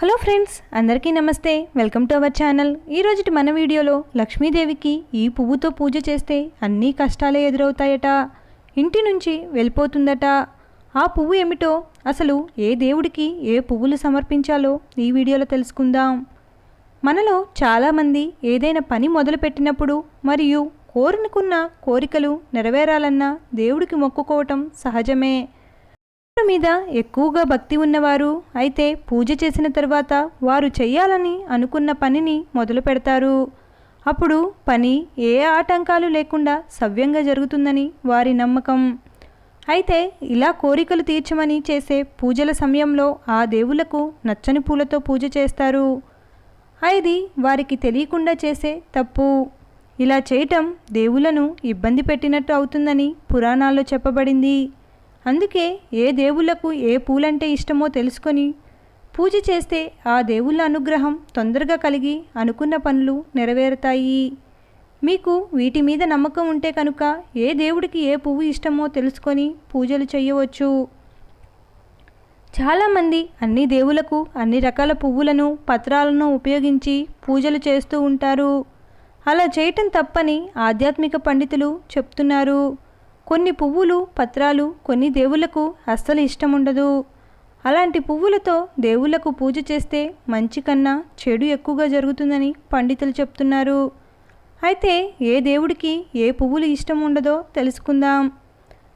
Hello friends అందరికీ నమస్తే. Welcome to our channel. ఈరోజుటి మన వీడియోలో లక్ష్మీదేవికి ఈ పువ్వుతో పూజ చేస్తే అన్ని కష్టాలే ఎదురవుతాయట. ఇంటి నుంచి వెళ్ళిపోతుందట. ఆ పువ్వు ఏమిటో అసలు ఏ దేవుడికి ఏ పువ్వులు సమర్పించాలో ఈ వీడియోలో తెలుసుకుందాం. మనలో చాలామంది ఏదైనా పని మొదలుపెట్టినప్పుడు మరియు కోరుకున్న కోరికలు నెరవేరాలన్నా దేవుడికి మొక్కుకోవటం సహజమే. మీద ఎక్కువగా భక్తి ఉన్నవారు అయితే పూజ చేసిన తర్వాత వారు చేయాలని అనుకున్న పనిని మొదలు పెడతారు. అప్పుడు పని ఏ ఆటంకాలు లేకుండా సవ్యంగా జరుగుతుందని వారి నమ్మకం. అయితే ఇలా కోరికలు తీర్చమని చేసే పూజల సమయంలో ఆ దేవులకు నచ్చని పూలతో పూజ చేస్తారు. అది వారికి తెలియకుండా చేసే తప్పు. ఇలా చేయటం దేవులను ఇబ్బంది పెట్టినట్టు అవుతుందని పురాణాల్లో చెప్పబడింది. అందుకే ఏ దేవుళ్ళకు ఏ పూలంటే ఇష్టమో తెలుసుకొని పూజ చేస్తే ఆ దేవుళ్ళ అనుగ్రహం తొందరగా కలిగి అనుకున్న పనులు నెరవేరుతాయి. మీకు వీటి మీద నమ్మకం ఉంటే కనుక ఏ దేవుడికి ఏ పువ్వు ఇష్టమో తెలుసుకొని పూజలు చేయవచ్చు. చాలామంది అన్ని దేవులకు అన్ని రకాల పువ్వులను పత్రాలను ఉపయోగించి పూజలు చేస్తూ ఉంటారు. అలా చేయటం తప్పని ఆధ్యాత్మిక పండితులు చెప్తున్నారు. కొన్ని పువ్వులు పత్రాలు కొన్ని దేవుళ్ళకు అస్సలు ఇష్టం ఉండదు అలాంటి పువ్వులతో దేవుళ్ళకు పూజ చేస్తే మంచి కన్నా చెడు ఎక్కువగా జరుగుతుందని పండితులు చెప్తున్నారు. అయితే ఏ దేవుడికి ఏ పువ్వులు ఇష్టం ఉండదో తెలుసుకుందాం.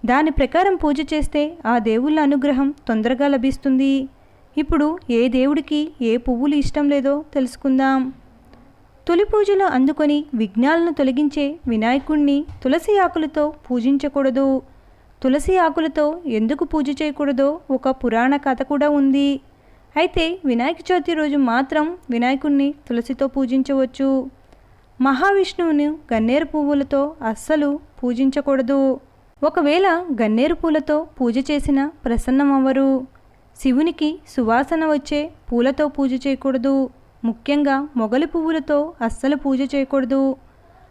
దాని ప్రకారం పూజ చేస్తే ఆ దేవుళ్ళ అనుగ్రహం తొందరగా లభిస్తుంది. ఇప్పుడు ఏ దేవుడికి ఏ పువ్వులు ఇష్టం లేదో తెలుసుకుందాం. తొలి పూజలో అందుకొని విఘ్నాలను తొలగించే వినాయకుణ్ణి తులసి ఆకులతో పూజించకూడదు. తులసి ఆకులతో ఎందుకు పూజ చేయకూడదో ఒక పురాణ కథ కూడా ఉంది. అయితే వినాయక చవితి రోజు మాత్రం వినాయకుణ్ణి తులసితో పూజించవచ్చు. మహావిష్ణువుని గన్నేరు పువ్వులతో అస్సలు పూజించకూడదు. ఒకవేళ గన్నేరు పూలతో పూజ చేసిన ప్రసన్నమవ్వరు. శివునికి సువాసన వచ్చే పూలతో పూజ చేయకూడదు. ముఖ్యంగా మొగలి పువ్వులతో అస్సలు పూజ చేయకూడదు.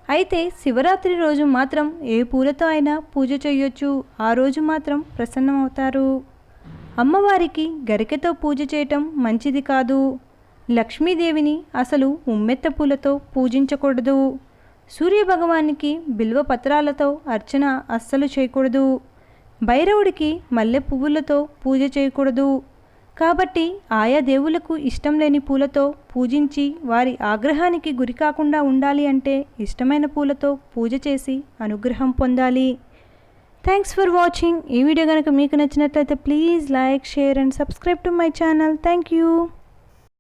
అయితే శివరాత్రి రోజు మాత్రం ఏ పూలతో అయినా పూజ చేయొచ్చు. ఆ రోజు మాత్రం ప్రసన్నమవుతారు. అమ్మవారికి గరికెతో పూజ చేయటం మంచిది కాదు. లక్ష్మీదేవిని అసలు ఉమ్మెత్త పూలతో పూజించకూడదు. సూర్యభగవానికి బిల్వ పత్రాలతో అర్చన అస్సలు చేయకూడదు. భైరవుడికి మల్లె పువ్వులతో పూజ చేయకూడదు. కాబట్టి ఆయా దేవులకు ఇష్టం లేని పూలతో పూజించి వారి ఆగ్రహానికి గురి కాకుండా ఉండాలి అంటే ఇష్టమైన పూలతో పూజ చేసి అనుగ్రహం పొందాలి. థ్యాంక్స్ ఫర్ వాచింగ్ ఈ వీడియో కనుక మీకు నచ్చినట్లయితే please like share and subscribe to my channel thank you